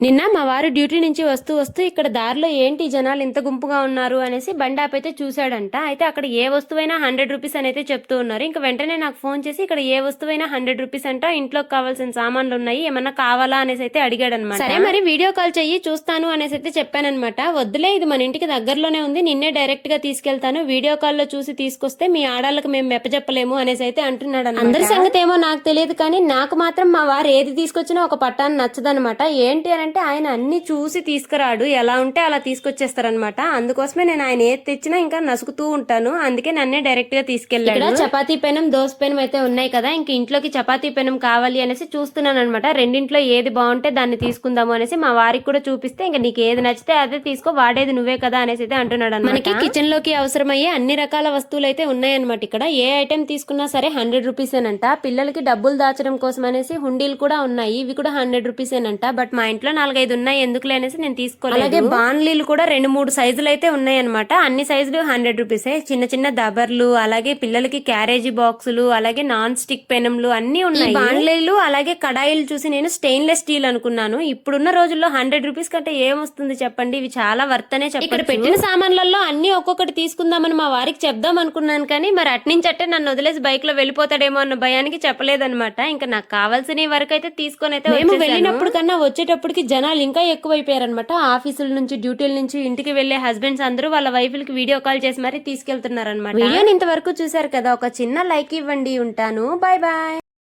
నిన్న మా వారు డ్యూటీ నుంచి వస్తూ వస్తూ ఇక్కడ దారిలో ఏంటి జనాలు ఇంత గుంపుగా ఉన్నారు అనేసి బండి ఆపైతే చూశాడంట. అయితే అక్కడ ఏ వస్తువైనా హండ్రెడ్ రూపీస్ అని అయితే చెప్తూ ఉన్నారు. ఇంకా వెంటనే నాకు ఫోన్ చేసి ఇక్కడ ఏ వస్తువైనా హండ్రెడ్ రూపీస్ అంట ఇంట్లోకి కావాల్సిన సామాన్లు ఉన్నాయి ఏమన్నా కావాలా అనేసి అయితే అడిగాడు అనమాట సరే మరి వీడియో కాల్ చెయ్యి చూస్తాను అనేసి అయితే చెప్పానమాట వద్దులే ఇది మన ఇంటికి దగ్గరలోనే ఉంది నిన్నే డైరెక్ట్గా తీసుకెళ్తాను వీడియో కాల్లో చూసి తీసుకొస్తే మీ ఆడాళ్ళకి మేము మెప్పచెప్పలేము అనేసి అయితే అంటున్నాడు అందరి సంగతి ఏమో నాకు తెలియదు కానీ నాకు మాత్రం మా వారు ఏది తీసుకొచ్చినా ఒక పట్టాన్ని నచ్చదనమాట. ఏంటి అని అంటే ఆయన అన్ని చూసి తీసుకురాడు. ఎలా ఉంటే అలా తీసుకొచ్చేస్తారనమాట అందుకోసమే నేను ఆయన ఏది తెచ్చినా ఇంకా నసుకుతూ ఉంటాను. అందుకే నన్నే డైరెక్ట్గా తీసుకెళ్ళాడు. చపాతీ పెనం దోశ పెనం అయితే ఉన్నాయి కదా. ఇంక ఇంట్లోకి చపాతీ పెనం కావాలి అనేసి చూస్తున్నాను అనమాట రెండింట్లో ఏది బాగుంటే దాన్ని తీసుకుందాము అనేసి మా వారికి కూడా చూపిస్తే ఇంకా నీకు ఏది నచ్చితే అదే తీసుకో వాడేది నువ్వే కదా అనేసి అయితే అంటున్నాడు మనకి కిచెన్లోకి అవసరమయ్యే అన్ని రకాల వస్తువులు అయితే ఉన్నాయన్నమాట ఇక్కడ. ఏ ఐటెం తీసుకున్నా సరే హండ్రెడ్ రూపీస్ ఏనంట. పిల్లలకి డబ్బులు దాచడం కోసం అనేసి హుండీలు కూడా ఉన్నాయి. ఇవి కూడా హండ్రెడ్ రూపీస్ ఏనంట. బట్ మా ఇంట్లో నాలుగైదు ఉన్నాయి ఎందుకులే అనేసి నేను తీసుకోలేదు. అలాగే బాన్లీలు కూడా రెండు మూడు సైజులు అయితే ఉన్నాయి అనమాట అన్ని సైజులు హండ్రెడ్ రూపీసే. చిన్న చిన్న దబర్లు అలాగే పిల్లలకి క్యారేజీ బాక్సులు అలాగే నాన్ స్టిక్ పెనంలు అన్ని ఉన్నాయి. బాన్లీలు అలాగే కడాయిలు చూసి నేను స్టెయిన్లెస్ స్టీల్ అనుకున్నాను. ఇప్పుడున్న రోజుల్లో హండ్రెడ్ రూపీస్ కంటే ఏమొస్తుంది చెప్పండి? ఇవి చాలా వర్త్ అనే చెప్పి ఇక్కడ పెట్టిన సామాన్లలో అన్ని ఒక్కొక్కటి తీసుకుందామని మా వారికి చెప్దాం అనుకున్నాను కానీ మరి అట్నుంచి అట్టే నన్ను వదిలేసి బైక్లో వెళ్ళిపోతాడేమో అన్న భయానికి చెప్పలేదన్నమాట. ఇంకా నాకు కావాల్సిన వరకు అయితే తీసుకొని అయితే మేము వెళ్ళినప్పుడు కన్నా వచ్చేటప్పటికి జనాలు ఇంకా ఎక్కువైపోయారనమాట ఆఫీసుల నుంచి డ్యూటీల నుంచి ఇంటికి వెళ్ళే హస్బెండ్స్ అందరూ వాళ్ళ వైఫ్లకి వీడియో కాల్ చేసి మరీ తీసుకెళ్తున్నారనమాట వీడియోని ఇంతవరకు చూసారు కదా ఒక చిన్న లైక్ ఇవ్వండి ఉంటాను. Bye bye.